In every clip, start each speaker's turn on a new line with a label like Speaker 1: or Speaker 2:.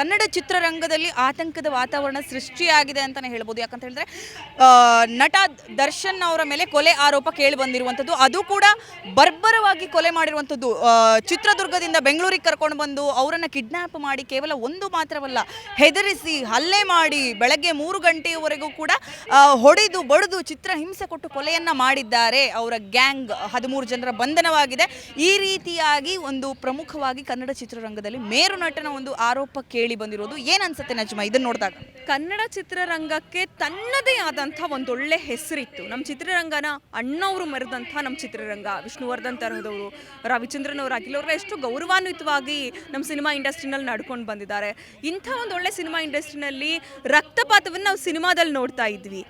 Speaker 1: ಕನ್ನಡ ಚಿತ್ರರಂಗದಲ್ಲಿ ಆತಂಕದ ವಾತಾವರಣ ಸೃಷ್ಟಿಯಾಗಿದೆ ಅಂತಾನೆ ಹೇಳ್ಬೋದು. ಯಾಕಂತ ಹೇಳಿದ್ರೆ ನಟ ದರ್ಶನ್ ಅವರ ಮೇಲೆ ಕೊಲೆ ಆರೋಪ ಕೇಳಿ ಬಂದಿರುವಂಥದ್ದು. ಅದು ಕೂಡ ಬರ್ಬರವಾಗಿ ಕೊಲೆ ಮಾಡಿರುವಂಥದ್ದು. ಚಿತ್ರದುರ್ಗದಿಂದ ಬೆಂಗಳೂರಿಗೆ ಕರ್ಕೊಂಡು ಬಂದು ಅವರನ್ನು ಕಿಡ್ನ್ಯಾಪ್ ಮಾಡಿ ಕೇವಲ ಒಂದು ಮಾತ್ರವಲ್ಲ, ಹೆದರಿಸಿ, ಹಲ್ಲೆ ಮಾಡಿ ಬೆಳಗ್ಗೆ ಮೂರು ಗಂಟೆಯವರೆಗೂ ಕೂಡ ಹೊಡೆದು ಬಡಿದು ಚಿತ್ರ ಹಿಂಸೆ ಕೊಟ್ಟು ಕೊಲೆಯನ್ನು ಮಾಡಿದ್ದಾರೆ. ಅವರ ಗ್ಯಾಂಗ್ ಹದಿಮೂರು ಜನರ ಬಂಧನವಾಗಿದೆ. ಈ ರೀತಿಯಾಗಿ ಒಂದು ಪ್ರಮುಖವಾಗಿ ಕನ್ನಡ ಚಿತ್ರರಂಗದಲ್ಲಿ ಮೇರು ನಟನ ಒಂದು ಆರೋಪ ಕೇಳಿ ಬಂದಿರೋದು? ಏನ್ ಅನ್ಸುತ್ತೆ ನಜ್ಮಾ ಇದನ್ನ ನೋಡಿದಾಗ?
Speaker 2: ಕನ್ನಡ ಚಿತ್ರರಂಗಕ್ಕೆ ತನ್ನದೇ ಆದಂಥ ಒಂದೊಳ್ಳೆ ಹೆಸರಿತ್ತು. ನಮ್ಮ ಚಿತ್ರರಂಗನ ಅಣ್ಣವರು ಮೆರೆದಂಥ ನಮ್ಮ ಚಿತ್ರರಂಗ. ವಿಷ್ಣುವರ್ಧನ್ ತರಹದವರು ರವಿಚಂದ್ರನ್ ಅವರು ಅಖಿಲ್ ಅವರೆಲ್ಲ ಎಷ್ಟು ಗೌರವಾನ್ವಿತವಾಗಿ ನಮ್ಮ ಸಿನಿಮಾ ಇಂಡಸ್ಟ್ರಿನಲ್ಲಿ ನಡ್ಕೊಂಡು ಬಂದಿದ್ದಾರೆ. ಇಂಥ ಒಂದೊಳ್ಳೆ ಸಿನಿಮಾ ಇಂಡಸ್ಟ್ರಿನಲ್ಲಿ ರಕ್ತಪಾತವನ್ನು ನಾವು ಸಿನಿಮಾದಲ್ಲಿ ನೋಡ್ತಾ ಇದ್ವಿ.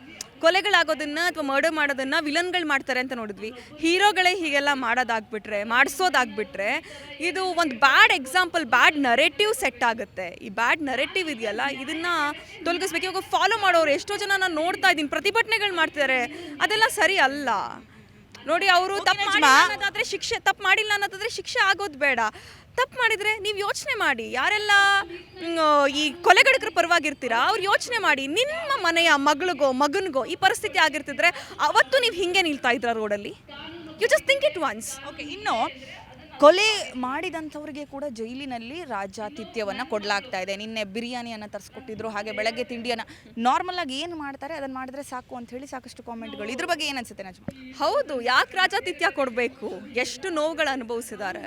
Speaker 2: ಕೊಲೆಗಳಾಗೋದನ್ನ ಅಥವಾ ಮರ್ಡರ್ ಮಾಡೋದನ್ನ ವಿಲನ್ಗಳು ಮಾಡ್ತಾರೆ ಅಂತ ನೋಡಿದ್ವಿ. ಹೀರೋಗಳೇ ಹೀಗೆಲ್ಲ ಮಾಡೋದಾಗ್ಬಿಟ್ರೆ ಮಾಡಿಸೋದಾಗ್ಬಿಟ್ರೆ ಇದು ಒಂದು bad example bad narrative set ಆಗುತ್ತೆ. ಈ ಬ್ಯಾಡ್ ನರೇಟಿವ್ ಇದೆಯಲ್ಲ ಇದನ್ನ ತೊಲಗಿಸ್ಬೇಕು. ಇವಾಗ ಫಾಲೋ ಮಾಡೋರು ಎಷ್ಟೋ ಜನ ನಾನು ನೋಡ್ತಾ ಇದ್ದೀನಿ ಪ್ರತಿಭಟನೆಗಳು ಮಾಡ್ತಿದ್ದಾರೆ ಅದೆಲ್ಲ ಸರಿ ಅಲ್ಲ. ನೋಡಿ ಅವರು ತಪ್ಪು ಮಾಡಿಲ್ಲ ಅನ್ನೋದಾದ್ರೆ ಶಿಕ್ಷೆ ತಪ್ಪು ಮಾಡಿಲ್ಲ ಅನ್ನೋದಾದ್ರೆ ಶಿಕ್ಷೆ ಆಗೋದು ಬೇಡ. ತಪ್ಪು ಮಾಡಿದರೆ ನೀವು ಯೋಚನೆ ಮಾಡಿ. ಯಾರೆಲ್ಲ ಈ ಕೊಲೆಗಡಕರ ಪರವಾಗಿರ್ತೀರಾ ಅವ್ರು ಯೋಚನೆ ಮಾಡಿ. ನಿಮ್ಮ ಮನೆಯ ಮಗಳಿಗೋ ಮಗನಿಗೋ ಈ ಪರಿಸ್ಥಿತಿ ಆಗಿರ್ತಿದ್ರೆ ಅವತ್ತು ನೀವು ಹಿಂಗೆ ನಿಲ್ತಾ ಇದ್ರ ರೋಡಲ್ಲಿ? You just think it once
Speaker 1: okay ಇನ್ನು ಕೊಲೆ ಮಾಡಿದಂಥವ್ರಿಗೆ ಕೂಡ ಜೈಲಿನಲ್ಲಿ ರಾಜ್ಯಾತಿಥ್ಯವನ್ನು ಕೊಡಲಾಗ್ತಾ ಇದೆ. ನಿನ್ನೆ ಬಿರಿಯಾನಿಯನ್ನು ತರಿಸ್ಕೊಟ್ಟಿದ್ರು ಹಾಗೆ ಬೆಳಗ್ಗೆ ತಿಂಡಿಯನ್ನು. ನಾರ್ಮಲ್ ಆಗಿ ಏನು ಮಾಡ್ತಾರೆ ಅದನ್ನು ಮಾಡಿದ್ರೆ ಸಾಕು ಅಂತ ಹೇಳಿ ಸಾಕಷ್ಟು ಕಾಮೆಂಟ್ಗಳು ಇದ್ರ ಬಗ್ಗೆ ಏನು ಅನ್ಸುತ್ತೆ ನಜ್ಮಾ?
Speaker 2: ಹೌದು ಯಾಕೆ ರಾಜಾತಿಥ್ಯ ಕೊಡಬೇಕು? ಎಷ್ಟು ನೋವುಗಳು ಅನುಭವಿಸಿದ್ದಾರೆ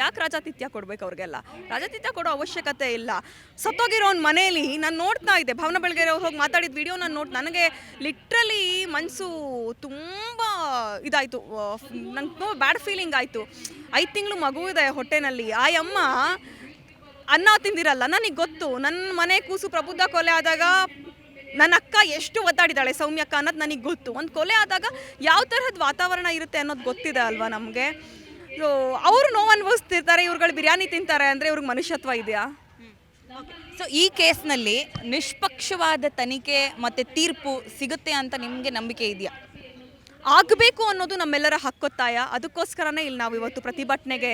Speaker 2: ಯಾಕೆ ರಾಜಾತಿಥ್ಯ ಕೊಡ್ಬೇಕು ಅವ್ರಿಗೆಲ್ಲ? ರಾಜಾತಿಥ್ಯ ಕೊಡೋ ಅವಶ್ಯಕತೆ ಇಲ್ಲ. ಸತ್ತೋಗಿರೋನ್ ಮನೆಯಲ್ಲಿ ನಾನು ನೋಡ್ತಾ ಇದ್ದೆ. ಭಾವನ ಬೆಳಗೆರೆ ಹೋಗಿ ಮಾತಾಡಿದ ವಿಡಿಯೋ ನಾನು ನೋಡಿ, ನನಗೆ ಲಿಟ್ರಲಿ ಮನಸ್ಸು ತುಂಬ ಇದಾಯಿತು. ನಂಗೆ ತುಂಬ ಬ್ಯಾಡ್ ಫೀಲಿಂಗ್ ಆಯಿತು. ಐದು ತಿಂಗಳು ಮಗು ಇದೆ ಹೊಟ್ಟೆನಲ್ಲಿ. ಆ ಅಮ್ಮ, ಅನ್ನ ತಿಂದಿರಲ್ಲ? ನನಗೆ ಗೊತ್ತು. ನನ್ನ ಮನೆ ಕೂಸು ಪ್ರಬುದ್ಧ ಕೊಲೆ ಆದಾಗ ನನ್ನ ಅಕ್ಕ ಎಷ್ಟು ಒದ್ದಾಡಿದಾಳೆ ಸೌಮ್ಯಕ್ಕ ಅನ್ನೋದು ನನಗೆ ಗೊತ್ತು. ಒಂದು ಕೊಲೆ ಆದಾಗ ಯಾವ ತರಹದ ವಾತಾವರಣ ಇರುತ್ತೆ ಅನ್ನೋದು ಗೊತ್ತಿದೆ ಅಲ್ವಾ ನಮಗೆ? ಅವರು ನೋವು ಅನುಭವಿಸ್ತಿರ್ತಾರೆ ಇವ್ರುಗಳು ಬಿರಿಯಾನಿ ತಿಂತಾರೆ ಅಂದರೆ ಇವ್ರಿಗೆ ಮನುಷ್ಯತ್ವ ಇದೆಯಾ?
Speaker 1: ಸೊ ಈ ಕೇಸ್ನಲ್ಲಿ ನಿಷ್ಪಕ್ಷವಾದ ತನಿಖೆ ಮತ್ತೆ ತೀರ್ಪು ಸಿಗುತ್ತೆ ಅಂತ ನಿಮಗೆ ನಂಬಿಕೆ ಇದೆಯಾ?
Speaker 2: ಆಗಬೇಕು ಅನ್ನೋದು ನಮ್ಮೆಲ್ಲರ ಹಕ್ಕೊತ್ತಾಯ ಅದಕ್ಕೋಸ್ಕರನೇ ಇಲ್ಲಿ ನಾವು ಇವತ್ತು ಪ್ರತಿಭಟನೆಗೆ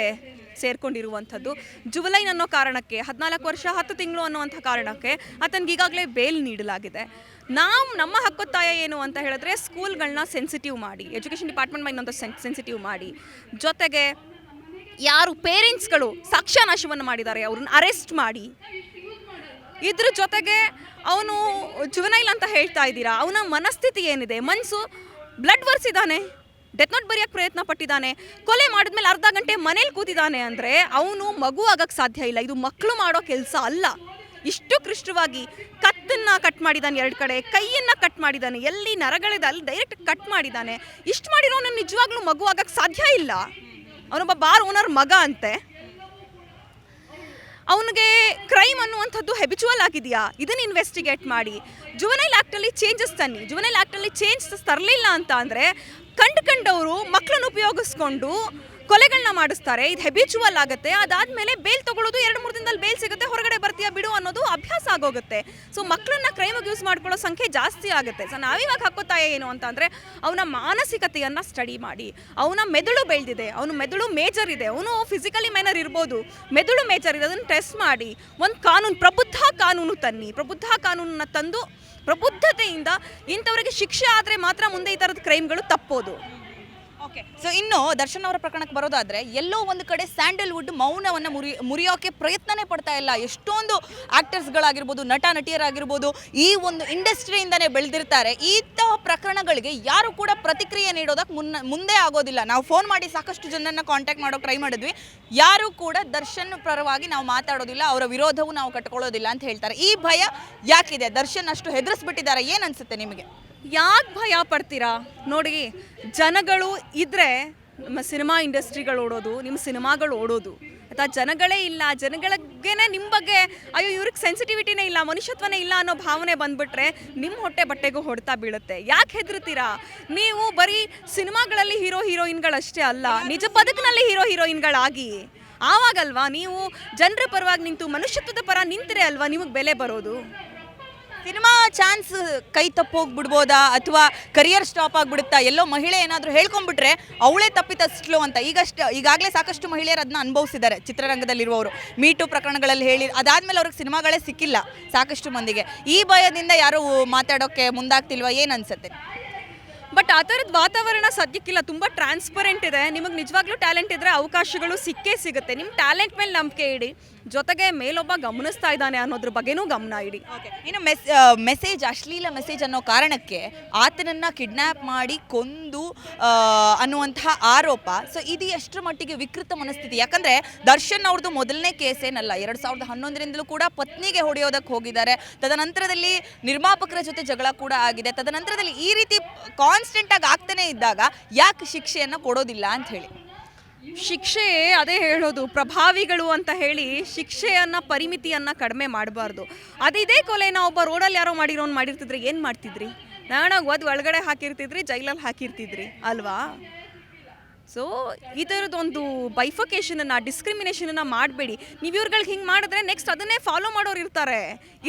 Speaker 2: ಸೇರ್ಕೊಂಡಿರುವಂಥದ್ದು. ಜುವಲೈನ್ ಅನ್ನೋ ಕಾರಣಕ್ಕೆ, ಹದಿನಾಲ್ಕು ವರ್ಷ, ಹತ್ತು ತಿಂಗಳು ಅನ್ನುವಂಥ ಕಾರಣಕ್ಕೆ ಆತನಿಗೆ ಈಗಾಗಲೇ ಬೇಲ್ ನೀಡಲಾಗಿದೆ. ನಾವು ನಮ್ಮ ಹಕ್ಕೊತ್ತಾಯ ಏನು ಅಂತ ಹೇಳಿದ್ರೆ ಸ್ಕೂಲ್ಗಳನ್ನ ಸೆನ್ಸಿಟಿವ್ ಮಾಡಿ, ಎಜುಕೇಷನ್ ಡಿಪಾರ್ಟ್ಮೆಂಟ್ ಇನ್ನೊಂದು ಸೆನ್ಸಿಟಿವ್ ಮಾಡಿ. ಜೊತೆಗೆ ಯಾರು ಪೇರೆಂಟ್ಸ್ಗಳು ಸಾಕ್ಷ್ಯನಾಶವನ್ನು ಮಾಡಿದ್ದಾರೆ, ಅವ್ರನ್ನ ಅರೆಸ್ಟ್ ಮಾಡಿ. ಇದ್ರ ಜೊತೆಗೆ ಅವನು ಜುವನೈಲ್ ಅಂತ ಹೇಳ್ತಾ ಇದ್ದೀರಾ, ಅವನ ಮನಸ್ಥಿತಿ ಏನಿದೆ? ಮನಸ್ಸು ಬ್ಲಡ್ ಒರೆಸಿದ್ದಾನೆ ಡೆತ್ ನೋಟ್ ಬರೆಯೋಕ್ಕೆ ಪ್ರಯತ್ನ ಪಟ್ಟಿದ್ದಾನೆ ಕೊಲೆ ಮಾಡಿದ್ಮೇಲೆ ಅರ್ಧ ಗಂಟೆ ಮನೇಲಿ ಕೂತಿದ್ದಾನೆ ಅಂದರೆ ಅವನು ಮಗು ಆಗಕ್ಕೆ ಸಾಧ್ಯ ಇಲ್ಲ. ಇದು ಮಕ್ಕಳು ಮಾಡೋ ಕೆಲಸ ಅಲ್ಲ. ಇಷ್ಟು ಕೃಷ್ಣವಾಗಿ ಕತ್ತನ್ನು ಕಟ್ ಮಾಡಿದ್ದಾನೆ ಎರಡು ಕಡೆ, ಕೈಯನ್ನು ಕಟ್ ಮಾಡಿದ್ದಾನೆ ಎಲ್ಲಿ ನರಗಳಿದೆ ಅಲ್ಲಿ ಡೈರೆಕ್ಟ್ ಕಟ್ ಮಾಡಿದ್ದಾನೆ ಇಷ್ಟು ಮಾಡಿರೋನು ನಿಜವಾಗ್ಲೂ ಮಗು ಆಗಕ್ಕೆ ಸಾಧ್ಯ ಇಲ್ಲ. ಅವನೊಬ್ಬ ಬಾರ್ ಓನರ್ ಮಗ ಅಂತೆ. ಅವನಿಗೆ ಕ್ರೈಮ್ ಅನ್ನುವಂಥದ್ದು ಹೆಬಿಚುವಲ್ ಆಗಿದೆಯಾ? ಇದನ್ನು ಇನ್ವೆಸ್ಟಿಗೇಟ್ ಮಾಡಿ. ಜುವನೈಲ್ ಆ್ಯಕ್ಟಲ್ಲಿ ಚೇಂಜಸ್ ತನ್ನಿ. ಜುವನೈಲ್ ಆ್ಯಕ್ಟಲ್ಲಿ ಚೇಂಜಸ್ ತರಲಿಲ್ಲ ಅಂತ ಅಂದರೆ ಕಂಡು ಕಂಡವರು ಮಕ್ಕಳನ್ನು ಉಪಯೋಗಿಸ್ಕೊಂಡು ಕೊಲೆಗಳನ್ನ ಮಾಡಿಸ್ತಾರೆ, ಇದು ಹೆಬಿಚುವಲ್ ಆಗುತ್ತೆ, ಅದಾದಮೇಲೆ ಬೇಲ್ ತಗೊಳ್ಳೋದು ಎರಡು, ಮೂರು ದಿನದಲ್ಲಿ ಬೇಲ್ ಸಿಗುತ್ತೆ, ಹೊರಗಡೆ ಬರ್ತೀಯಾ ಬಿಡು ಅನ್ನೋದು ಅಭ್ಯಾಸ ಆಗೋಗುತ್ತೆ. ಸೊ ಮಕ್ಕಳನ್ನ ಕ್ರೈಮಿಗೆ ಯೂಸ್ ಮಾಡ್ಕೊಳ್ಳೋ ಸಂಖ್ಯೆ ಜಾಸ್ತಿ ಆಗುತ್ತೆ. ಸೊ ನಾವಿವಾಗ ಹಾಕೋತಾಯ ಏನು ಅಂತ ಅಂದರೆ, ಅವನ ಮಾನಸಿಕತೆಯನ್ನು ಸ್ಟಡಿ ಮಾಡಿ. ಅವನ ಮೆದುಳು ಬೆಳೆದಿದೆ, ಅವನ ಮೆದುಳು ಮೇಜರ್ ಇದೆ, ಅವನು ಫಿಸಿಕಲಿ ಮೈನರ್ ಇರ್ಬೋದು. ಮೆದುಳು ಮೇಜರ್ ಇದೆ, ಅದನ್ನು ಟೆಸ್ಟ್ ಮಾಡಿ. ಒಂದು ಕಾನೂನು, ಪ್ರಬುದ್ಧ ಕಾನೂನು ತನ್ನಿ. ಪ್ರಬುದ್ಧ ಕಾನೂನನ್ನ ತಂದು ಪ್ರಬುದ್ಧತೆಯಿಂದ ಇಂಥವರಿಗೆ ಶಿಕ್ಷೆ ಆದರೆ ಮಾತ್ರ ಮುಂದೆ ಈ ಥರದ ಕ್ರೈಮ್ಗಳು ತಪ್ಪೋದು.
Speaker 1: ಓಕೆ ಸೊ ಇನ್ನು ದರ್ಶನ್ ಅವರ ಪ್ರಕರಣಕ್ಕೆ ಬರೋದಾದ್ರೆ, ಎಲ್ಲೋ ಒಂದು ಕಡೆ ಸ್ಯಾಂಡಲ್ವುಡ್ ಮೌನವನ್ನು ಮುರಿ, ಮುರಿಯೋಕೆ ಪ್ರಯತ್ನನೇ ಪಡ್ತಾ ಇಲ್ಲ. ಎಷ್ಟೊಂದು ಆಕ್ಟರ್ಸ್ಗಳಾಗಿರ್ಬೋದು ನಟ ನಟಿಯರಾಗಿರ್ಬೋದು ಈ ಒಂದು ಇಂಡಸ್ಟ್ರಿಯಿಂದನೇ ಬೆಳೆದಿರ್ತಾರೆ. ಇಂತಹ ಪ್ರಕರಣಗಳಿಗೆ ಯಾರು ಕೂಡ ಪ್ರತಿಕ್ರಿಯೆ ನೀಡೋದಕ್ಕೆ ಮುನ್ನ, ಮುಂದೆ ಆಗೋದಿಲ್ಲ. ನಾವು ಫೋನ್ ಮಾಡಿ ಸಾಕಷ್ಟು ಜನರನ್ನ ಕಾಂಟ್ಯಾಕ್ಟ್ ಮಾಡೋಕೆ ಟ್ರೈ ಮಾಡಿದ್ವಿ. ಯಾರು ಕೂಡ ದರ್ಶನ್ ಪರವಾಗಿ ನಾವು ಮಾತಾಡೋದಿಲ್ಲ. ಅವರ ವಿರೋಧವು ನಾವು ಕಟ್ಕೊಳ್ಳೋದಿಲ್ಲ ಅಂತ ಹೇಳ್ತಾರೆ. ಈ ಭಯ ಯಾಕಿದೆ? ದರ್ಶನ್ ಅಷ್ಟು ಹೆದರಿಸ್ಬಿಟ್ಟಿದ್ದಾರೆ. ಏನು ಅನ್ಸುತ್ತೆ ನಿಮಗೆ?
Speaker 2: ಯಾಕೆ ಭಯ ಪಡ್ತೀರಾ? ನೋಡಿ, ಜನಗಳು ಇದ್ರೆ ನಮ್ಮ ಸಿನಿಮಾ ಇಂಡಸ್ಟ್ರಿಗಳು ಓಡೋದು, ನಿಮ್ಮ ಸಿನಿಮಾಗಳು ಓಡೋದು. ಅಥವಾ ಜನಗಳೇ ಇಲ್ಲ. ಜನಗಳಿಗೆ ನಿಮ್ಮ ಬಗ್ಗೆ, ಅಯ್ಯೋ, ಇವ್ರಿಗೆ ಸೆನ್ಸಿಟಿವಿಟಿನೇ ಇಲ್ಲ, ಮನುಷ್ಯತ್ವನೇ ಇಲ್ಲ ಅನ್ನೋ ಭಾವನೆ ಬಂದ್ಬಿಟ್ರೆ ನಿಮ್ಮ ಹೊಟ್ಟೆ ಬಟ್ಟೆಗೂ ಹೊಡ್ತಾ ಬೀಳುತ್ತೆ. ಯಾಕೆ ಹೆದರ್ತೀರಾ? ನೀವು ಬರೀ ಸಿನಿಮಾಗಳಲ್ಲಿ ಹೀರೋ, ಹೀರೋಯಿನ್ಗಳಷ್ಟೇ ಅಲ್ಲ, ನಿಜ ಬದುಕಿನಲ್ಲಿ ಹೀರೋ, ಹೀರೋಯಿನ್ಗಳಾಗಿ. ಆವಾಗಲ್ವಾ ನೀವು ಜನರ ಪರವಾಗಿ ನಿಂತು ಮನುಷ್ಯತ್ವದ ಪರ ನಿಂತರೆ ಅಲ್ವಾ ನಿಮಗೆ ಬೆಲೆ ಬರೋದು?
Speaker 1: ಸಿನಿಮಾ ಚಾನ್ಸ್ ಕೈ ತಪ್ಪೋಗ್ಬಿಡ್ಬೋದಾ ಅಥವಾ ಕರಿಯರ್ ಸ್ಟಾಪ್ ಆಗ್ಬಿಡುತ್ತಾ? ಎಲ್ಲೋ ಮಹಿಳೆ ಏನಾದರೂ ಹೇಳ್ಕೊಂಡ್ಬಿಟ್ರೆ ಅವಳೇ ತಪ್ಪಿತಸ್ಲು ಅಂತ. ಈಗಷ್ಟು, ಈಗಾಗಲೇ ಸಾಕಷ್ಟು ಮಹಿಳೆಯರು ಅದನ್ನ ಅನುಭವಿಸಿದ್ದಾರೆ ಚಿತ್ರರಂಗದಲ್ಲಿರುವವರು. ಮೀಟು ಪ್ರಕರಣಗಳಲ್ಲಿ ಹೇಳಿ, ಅದಾದ್ಮೇಲೆ ಅವ್ರಿಗೆ ಸಿನಿಮಾಗಳೇ ಸಿಕ್ಕಿಲ್ಲ ಸಾಕಷ್ಟು ಮಂದಿಗೆ. ಈ ಭಯದಿಂದ ಯಾರು ಮಾತಾಡೋಕ್ಕೆ ಮುಂದಾಗ್ತಿಲ್ವಾ? ಏನು ಅನ್ಸುತ್ತೆ?
Speaker 2: ಬಟ್ ಆ ಥರದ ವಾತಾವರಣ ಸದ್ಯಕ್ಕಿಲ್ಲ. ತುಂಬ ಟ್ರಾನ್ಸ್ಪರೆಂಟ್ ಇದೆ. ನಿಮಗೆ ನಿಜವಾಗ್ಲೂ ಟ್ಯಾಲೆಂಟ್ ಇದ್ದರೆ ಅವಕಾಶಗಳು ಸಿಕ್ಕೇ ಸಿಗುತ್ತೆ. ನಿಮ್ಮ ಟ್ಯಾಲೆಂಟ್ ಮೇಲೆ ನಂಬಿಕೆ ಇಡಿ. ಜೊತೆಗೆ ಮೇಲೊಬ್ಬ ಗಮನಿಸ್ತಾ ಇದ್ದಾನೆ ಅನ್ನೋದ್ರ ಬಗ್ಗೆನೂ ಗಮನ ಇಡಿ.
Speaker 1: ಇನ್ನು ಮೆಸ್ ಮೆಸೇಜ್ ಅಶ್ಲೀಲ ಮೆಸೇಜ್ ಅನ್ನೋ ಕಾರಣಕ್ಕೆ ಆತನನ್ನ ಕಿಡ್ನ್ಯಾಪ್ ಮಾಡಿ ಕೊಂದು ಅನ್ನುವಂತಹ ಆರೋಪ. ಸೊ ಇದು ಎಷ್ಟರ ಮಟ್ಟಿಗೆ ವಿಕೃತ ಮನಸ್ಥಿತಿ? ಯಾಕಂದ್ರೆ ದರ್ಶನ್ ಅವ್ರದ್ದು ಮೊದಲನೇ ಕೇಸ್ ಏನಲ್ಲ, ಎರಡು ಸಾವಿರದ ಹನ್ನೊಂದರಿಂದಲೂ ಕೂಡ ಪತ್ನಿಗೆ ಹೊಡೆಯೋದಕ್ಕೆ ಹೋಗಿದ್ದಾರೆ. ತದನಂತರದಲ್ಲಿ ನಿರ್ಮಾಪಕರ ಜೊತೆ ಜಗಳ ಕೂಡ ಆಗಿದೆ. ತದನಂತರದಲ್ಲಿ ಈ ರೀತಿ ಕಾನ್ಸ್ಟೆಂಟ್ ಆಗಿ ಆಗ್ತಾನೆ ಇದ್ದಾಗ ಯಾಕೆ ಶಿಕ್ಷೆಯನ್ನು ಕೊಡೋದಿಲ್ಲ ಅಂತ ಹೇಳಿ
Speaker 2: ಶಿಕ್ಷೆ ಅದೇ ಹೇಳೋದು, ಪ್ರಭಾವಿಗಳು ಅಂತ ಹೇಳಿ ಶಿಕ್ಷೆಯನ್ನು, ಪರಿಮಿತಿಯನ್ನು ಕಡಿಮೆ ಮಾಡಬಾರ್ದು. ಅದು ಇದೇ ಕೊಲೆನ ಒಬ್ಬ ರೋಡಲ್ಲಿ ಯಾರೋ ಮಾಡಿರೋನು ಮಾಡಿರ್ತಿದ್ರೆ ಏನು ಮಾಡ್ತಿದ್ರಿ? ನಾನಾಗ ಒದ್ ಒಳಗಡೆ ಹಾಕಿರ್ತಿದ್ರಿ ಜೈಲಲ್ಲಿ ಹಾಕಿರ್ತಿದ್ರಿ, ಅಲ್ವಾ? ಸೊ ಈ ಥರದೊಂದು ಬೈಫಕೇಷನನ್ನು ಡಿಸ್ಕ್ರಿಮಿನೇಷನನ್ನು ಮಾಡಬೇಡಿ. ನೀವು ಇವ್ರಗಳಿಗೆ ಹಿಂಗೆ ಮಾಡಿದ್ರೆ ನೆಕ್ಸ್ಟ್ ಅದನ್ನೇ ಫಾಲೋ ಮಾಡೋರು ಇರ್ತಾರೆ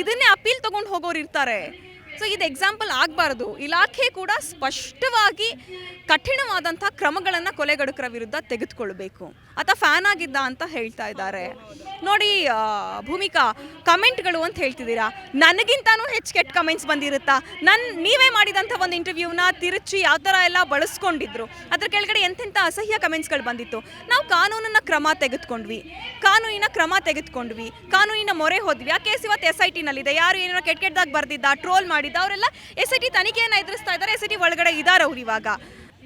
Speaker 2: ಇದನ್ನೇ ಅಪೀಲ್ ತೊಗೊಂಡು ಹೋಗೋರು ಇರ್ತಾರೆ ಸೊ ಇದು ಎಕ್ಸಾಂಪಲ್ ಆಗಬಾರ್ದು. ಇಲಾಖೆ ಕೂಡ ಸ್ಪಷ್ಟವಾಗಿ ಕಠಿಣವಾದಂಥ ಕ್ರಮಗಳನ್ನು ಕೊಲೆಗಡುಕರ ವಿರುದ್ಧ ತೆಗೆದುಕೊಳ್ಬೇಕು. ಆತ ಫ್ಯಾನ್ ಆಗಿದ್ದ ಅಂತ ಹೇಳ್ತಾ ಇದ್ದಾರೆ. ನೋಡಿ ಭೂಮಿಕಾ, ಕಮೆಂಟ್ಗಳು ಅಂತ ಹೇಳ್ತಿದ್ದೀರಾ? ನನಗಿಂತಾನೂ ಹೆಚ್ಚು ಕೆಟ್ಟ ಕಮೆಂಟ್ಸ್ ಬಂದಿರುತ್ತಾ? ನನ್ನ ನೀವೇ ಮಾಡಿದಂಥ ಒಂದು ಇಂಟರ್ವ್ಯೂನ ತಿರುಚಿ ಯಾವ ಥರ ಎಲ್ಲ ಬಳಸ್ಕೊಂಡಿದ್ರು? ಅದ್ರ ಕೆಳಗಡೆ ಎಂತೆಂಥ ಅಸಹ್ಯ ಕಮೆಂಟ್ಸ್ಗಳು ಬಂದಿತ್ತು. ನಾವು ಕಾನೂನನ್ನ ಕ್ರಮ ತೆಗೆದುಕೊಂಡ್ವಿ. ಕಾನೂನಿನ ಕ್ರಮ ತೆಗೆದುಕೊಂಡ್ವಿ. ಕಾನೂನಿನ ಮೊರೆ ಹೋದ್ವಿ. ಆ ಕೇಸ್ ಇವತ್ತು ಎಸ್ ಐ ಟಿನಲ್ಲಿದೆ ಯಾರು ಏನೋ ಕೆಟ್ಟ ಕೆಟ್ಟದಾಗಿ ಬರ್ದಿದ್ದ? ಟ್ರೋಲ್ ಮಾಡಿದ್ದ ಅವರೆಲ್ಲ ಎಸ್ ಐ ಟಿ ತನಿಖೆಯನ್ನು ಎದುರಿಸ್ತಾ ಇದ್ದಾರೆ. ಎಸ್ ಐ ಟಿ ಒಳಗಡೆ ಇದ್ದಾರೆ ಅವ್ರು ಇವಾಗ.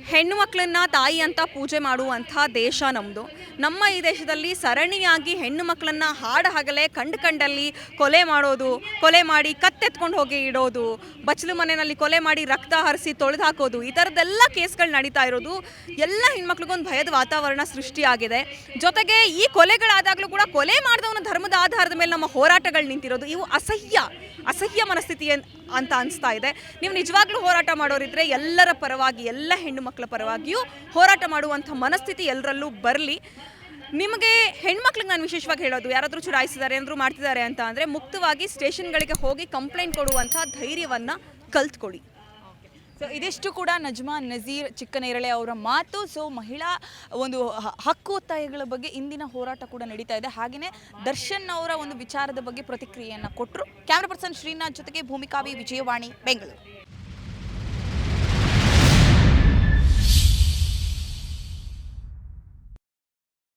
Speaker 2: ಹೆಣ್ಣು ಮಕ್ಕಳನ್ನ ತಾಯಿ ಅಂತ ಪೂಜೆ ಮಾಡುವಂಥ ದೇಶ ನಮ್ಮದು ನಮ್ಮ ಈ ದೇಶದಲ್ಲಿ ಸರಣಿಯಾಗಿ ಹೆಣ್ಣು ಮಕ್ಕಳನ್ನ ಹಾಡ ಹಗಲೇ ಕಂಡು ಕಂಡಲ್ಲಿ ಕೊಲೆ ಮಾಡೋದು, ಕೊಲೆ ಮಾಡಿ ಕತ್ತೆತ್ಕೊಂಡು ಹೋಗಿ ಇಡೋದು, ಬಚ್ಚಲು ಮನೆಯಲ್ಲಿ ಕೊಲೆ ಮಾಡಿ ರಕ್ತ ಹರಿಸಿ ತೊಳೆದು ಹಾಕೋದು, ಈ ಥರದ್ದೆಲ್ಲ ಕೇಸ್ಗಳು ನಡೀತಾ ಇರೋದು. ಎಲ್ಲ ಹೆಣ್ಮಕ್ಳಿಗೊಂದು ಭಯದ ವಾತಾವರಣ ಸೃಷ್ಟಿಯಾಗಿದೆ. ಜೊತೆಗೆ ಈ ಕೊಲೆಗಳಾದಾಗಲೂ ಕೂಡ ಕೊಲೆ ಮಾಡಿದವನ ಧರ್ಮದ ಆಧಾರದ ಮೇಲೆ ನಮ್ಮ ಹೋರಾಟಗಳು ನಿಂತಿರೋದು. ಇವು ಅಸಹ್ಯ ಅಸಹ್ಯ ಮನಸ್ಥಿತಿ ಏನ್- ಅಂತ ಅನಿಸ್ತಾ ಇದೆ. ನೀವು ನಿಜವಾಗ್ಲೂ ಹೋರಾಟ ಮಾಡೋರಿದ್ರೆ ಎಲ್ಲರ ಪರವಾಗಿ, ಎಲ್ಲ ಹೆಣ್ಣು ಮಕ್ಕಳ ಪರವಾಗಿಯೂ ಹೋರಾಟ ಮಾಡುವಂಥ ಮನಸ್ಥಿತಿ ಎಲ್ಲರಲ್ಲೂ ಬರಲಿ. ನಿಮಗೆ ಹೆಣ್ಮಕ್ಳಿಗೆ ನಾನು ವಿಶೇಷವಾಗಿ ಹೇಳೋದು, ಯಾರಾದರೂ ಚುರಾಯಿಸಿದ್ದಾರೆ, ಏನಾದರೂ ಮಾಡ್ತಿದ್ದಾರೆ ಅಂತ ಅಂದರೆ ಮುಕ್ತವಾಗಿ ಸ್ಟೇಷನ್ಗಳಿಗೆ ಹೋಗಿ ಕಂಪ್ಲೇಂಟ್ ಕೊಡುವಂಥ ಧೈರ್ಯವನ್ನು ಕಲ್ತ್ಕೊಳ್ಳಿ.
Speaker 1: ಸೊ ಇದಿಷ್ಟು ಕೂಡ ನಜ್ಮಾ ನಜೀರ್ ಚಿಕ್ಕನೇರಳೆ ಅವರ ಮಾತು. ಸೊ ಮಹಿಳಾ ಒಂದು ಹಕ್ಕು ಒತ್ತಾಯಗಳ ಬಗ್ಗೆ ಇಂದಿನ ಹೋರಾಟ ಕೂಡ ನಡೀತಾ ಇದೆ. ಹಾಗೆಯೇ ದರ್ಶನ್ ಅವರ ಒಂದು ವಿಚಾರದ ಬಗ್ಗೆ ಪ್ರತಿಕ್ರಿಯೆಯನ್ನು ಕೊಟ್ಟರು ಕ್ಯಾಮ್ರಾ ಪರ್ಸನ್ ಶ್ರೀನಾಥ್ ಜೊತೆಗೆ ಭೂಮಿಕಾವಿ ವಿಜಯವಾಣಿ, ಬೆಂಗಳೂರು.